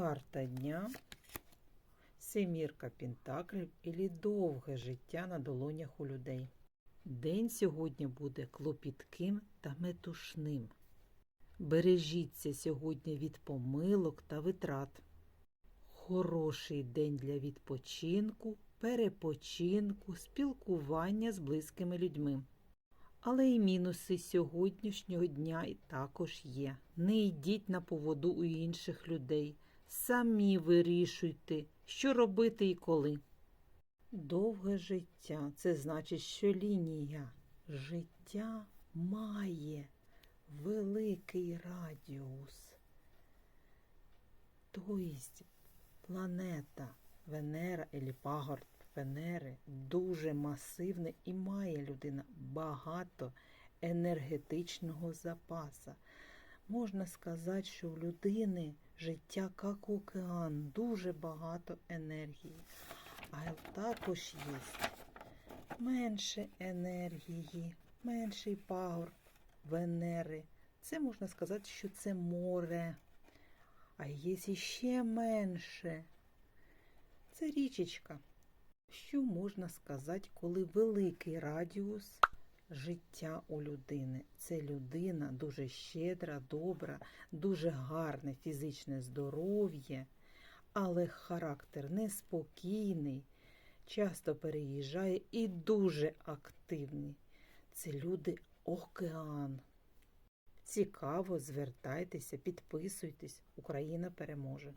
Карта дня, семірка пентаклів і довге життя на долонях у людей. День сьогодні буде клопітким та метушним. Бережіться сьогодні від помилок та витрат. Хороший день для відпочинку, перепочинку, спілкування з близькими людьми. Але й мінуси сьогоднішнього дня і також є. Не йдіть на поводу у інших людей. Самі вирішуйте, що робити і коли. Довге життя це значить, що лінія життя має великий радіус. Тобто планета Венера або пагорб Венери дуже масивне і має людина багато енергетичного запаса. Можна сказати, що в людини життя як океан, дуже багато енергії. А також є менше енергії, менший пагорб Венери. Це можна сказати, що це море. А є ще менше. Це річечка. Що можна сказати, коли великий радіус життя у людини? Це людина дуже щедра, добра, дуже гарне фізичне здоров'я, але характер неспокійний, часто переїжджає і дуже активний. Це люди океан. Цікаво, звертайтеся, підписуйтесь. Україна переможе.